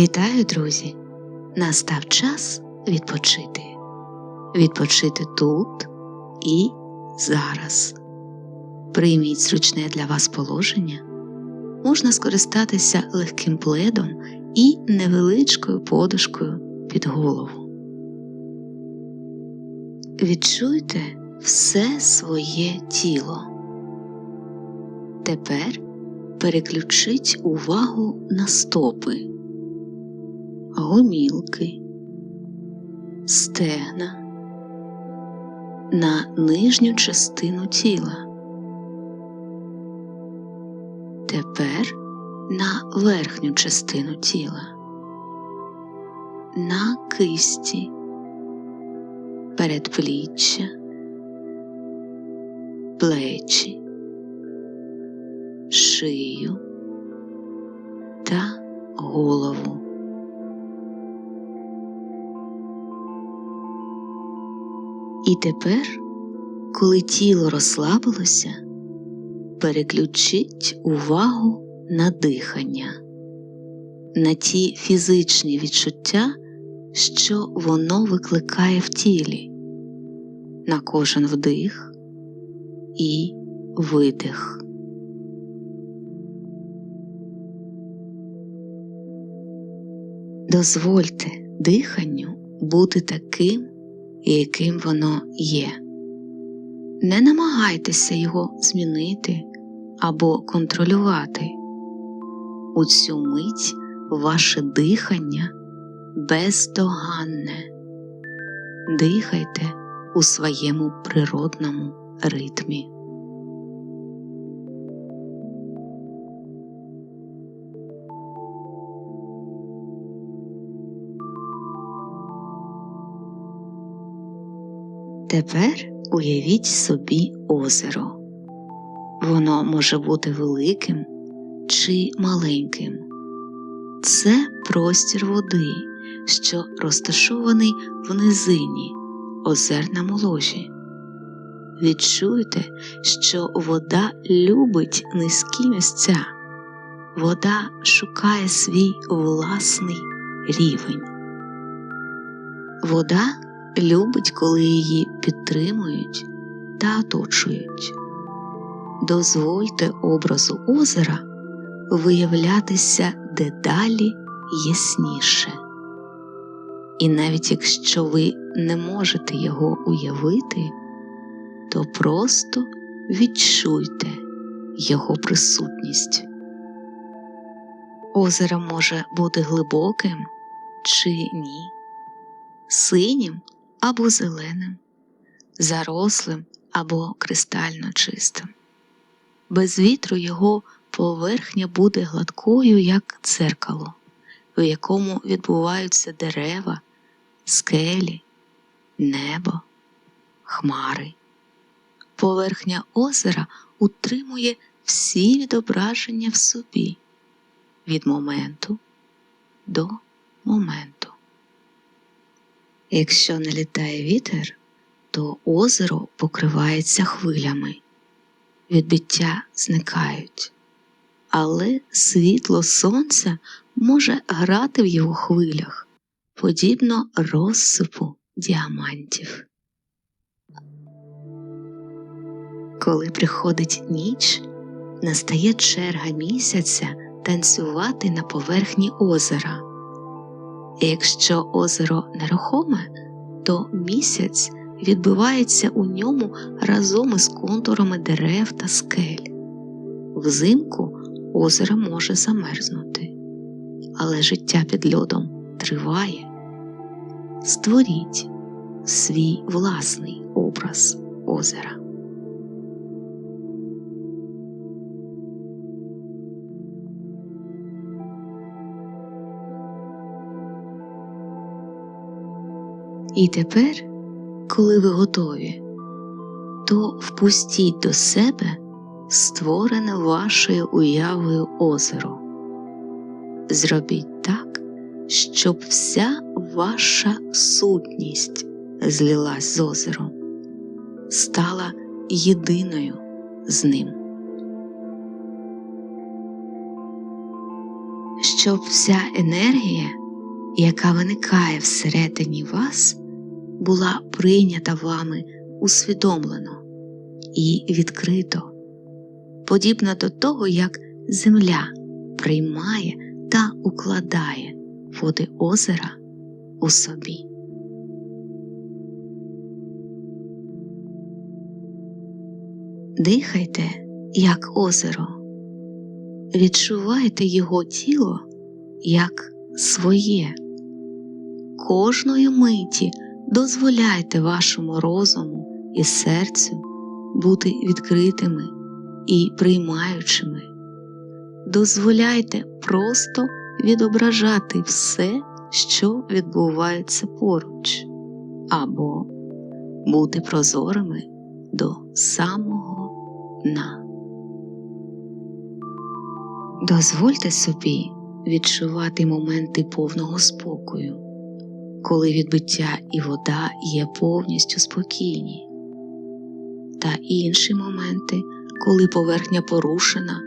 Вітаю, друзі! Настав час відпочити. Відпочити тут і зараз. Прийміть зручне для вас положення. Можна скористатися легким пледом і невеличкою подушкою під голову. Відчуйте все своє тіло. Тепер переключіть увагу на стопи, гомілки, стегна, на нижню частину тіла. Тепер на верхню частину тіла, на кисті, передпліччя, плечі, шию та голову. І тепер, коли тіло розслабилося, переключіть увагу на дихання, на ті фізичні відчуття, що воно викликає в тілі, на кожен вдих і видих. Дозвольте диханню бути таким, яким воно є. Не намагайтеся його змінити або контролювати. У цю мить ваше дихання бездоганне. Дихайте у своєму природному ритмі. Тепер уявіть собі озеро. Воно може бути великим чи маленьким. Це простір води, що розташований в низині, озерному ложі. Відчуйте, що вода любить низькі місця, вода шукає свій власний рівень. Вода любить, коли її підтримують та оточують. Дозвольте образу озера виявлятися дедалі ясніше. І навіть якщо ви не можете його уявити, то просто відчуйте його присутність. Озеро може бути глибоким чи ні, синім або зеленим, зарослим або кристально чистим. Без вітру його поверхня буде гладкою, як дзеркало, в якому відбуваються дерева, скелі, небо, хмари. Поверхня озера утримує всі відображення в собі від моменту до моменту. Якщо налітає вітер, то озеро покривається хвилями, відбиття зникають, але світло сонця може грати в його хвилях, подібно розсипу діамантів. Коли приходить ніч, настає черга місяця танцювати на поверхні озера. І якщо озеро нерухоме, то місяць відбивається у ньому разом із контурами дерев та скель. Взимку озеро може замерзнути, але життя під льодом триває. Створіть свій власний образ озера. І тепер, коли ви готові, то впустіть до себе створене вашою уявою озеро. Зробіть так, щоб вся ваша сутність злилась з озером, стала єдиною з ним. щоб вся енергія, яка виникає всередині вас, була прийнята вами усвідомлено і відкрито, подібно до того, як земля приймає та укладає води озера у собі. Дихайте, як озеро, відчувайте його тіло як своє. Кожної миті дозволяйте вашому розуму і серцю бути відкритими і приймаючими. Дозволяйте просто відображати все, що відбувається поруч, або бути прозорими до самого дна. Дозвольте собі відчувати моменти повного спокою, коли відбиття і вода є повністю спокійні, та інші моменти, коли поверхня порушена,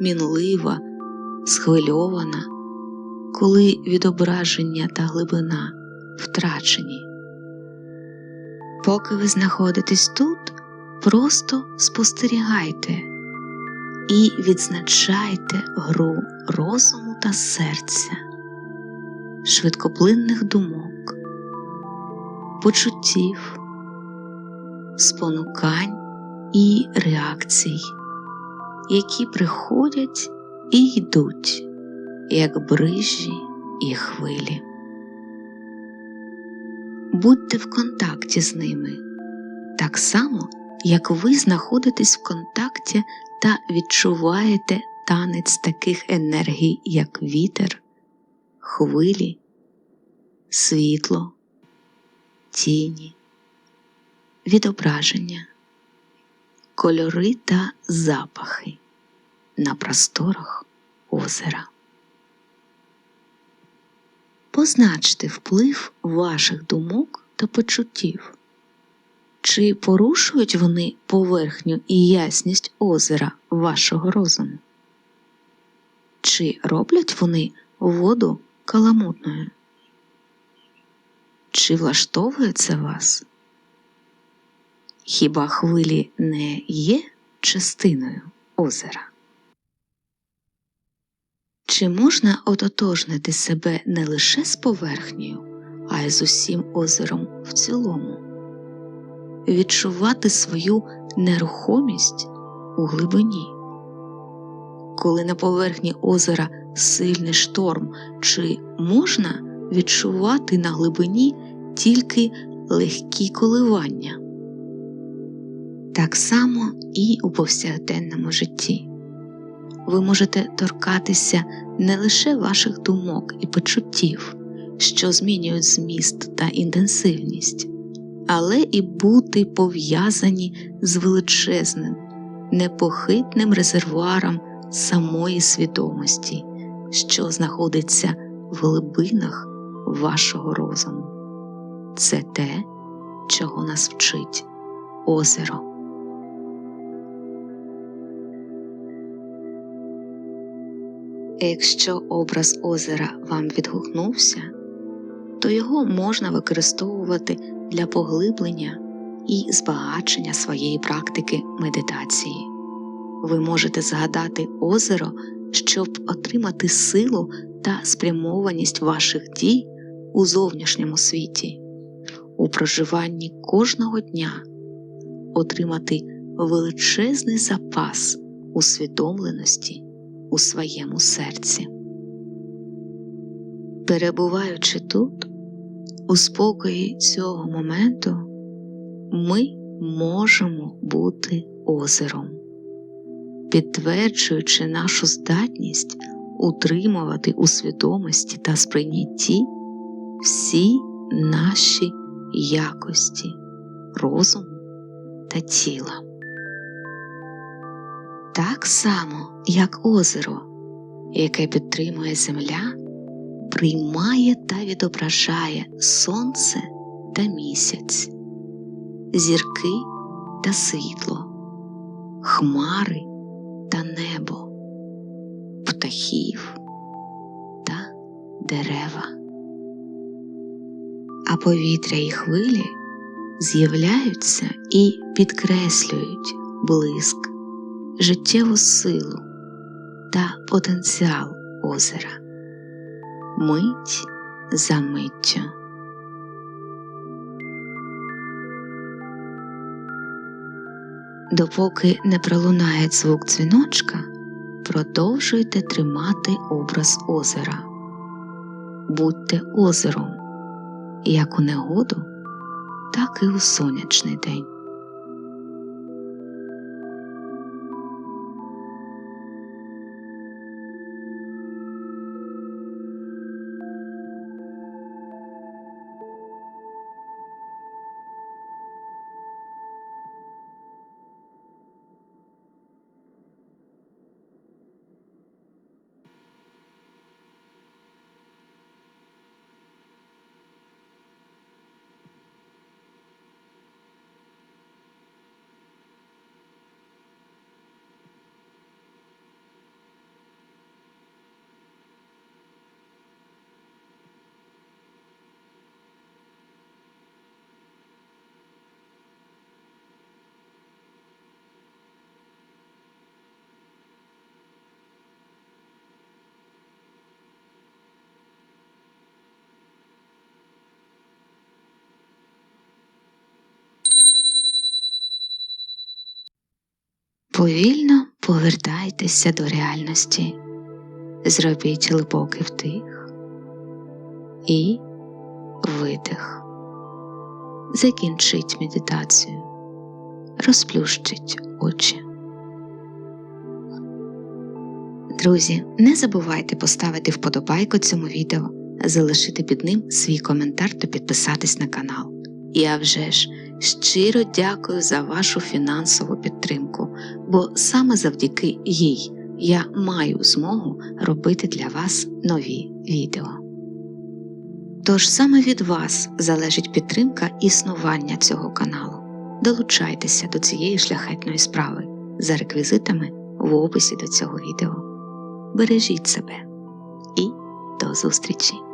мінлива, схвильована, коли відображення та глибина втрачені. Поки ви знаходитесь тут, просто спостерігайте і відзначайте гру розуму та серця, швидкоплинних думок, почуттів, спонукань і реакцій, які приходять і йдуть, як брижі і хвилі. Будьте в контакті з ними, так само, як ви знаходитесь в контакті та відчуваєте танець таких енергій, як вітер, хвилі, світло, тіні, відображення, кольори та запахи на просторах озера. Позначте вплив ваших думок та почуттів. Чи порушують вони поверхню і ясність озера вашого розуму? Чи роблять вони воду каламутною? Чи влаштовує це вас? Хіба хвилі не є частиною озера? Чи можна ототожнити себе не лише з поверхнею, а й з усім озером в цілому? Відчувати свою нерухомість у глибині? Коли на поверхні озера сильний шторм, чи можна відчувати на глибині тільки легкі коливання? Так само і у повсякденному житті ви можете торкатися не лише ваших думок і почуттів, що змінюють зміст та інтенсивність, але і бути пов'язані з величезним, непохитним резервуаром самої свідомості, що знаходиться в глибинах вашого розуму. Це те, чого нас вчить озеро. Якщо образ озера вам відгукнувся, то його можна використовувати для поглиблення і збагачення своєї практики медитації. Ви можете згадати озеро, щоб отримати силу та спрямованість ваших дій у зовнішньому світі, у проживанні кожного дня, отримати величезний запас усвідомленості у своєму серці. Перебуваючи тут, у спокої цього моменту, ми можемо бути озером, підтверджуючи нашу здатність утримувати у свідомості та сприйнятті всі наші якості розуму та тіла. Так само, як озеро, яке підтримує земля, приймає та відображає сонце та місяць, зірки та світло, хмари небо, птахів, та дерева. А повітря і хвилі з'являються і підкреслюють блиск, життєву силу та потенціал озера. Мить за миттю. Допоки не пролунає звук дзвіночка, продовжуйте тримати образ озера. Будьте озером як у негоду, так і у сонячний день. Повільно повертайтеся до реальності. Зробіть глибокий вдих і видих. Закінчіть медитацію. Розплющіть очі. Друзі, не забувайте поставити вподобайку цьому відео, залишити під ним свій коментар та підписатись на канал. Я вже ж щиро дякую за вашу фінансову підтримку, бо саме завдяки їй я маю змогу робити для вас нові відео. Тож саме від вас залежить підтримка існування цього каналу. Долучайтеся до цієї шляхетної справи за реквізитами в описі до цього відео. Бережіть себе і до зустрічі!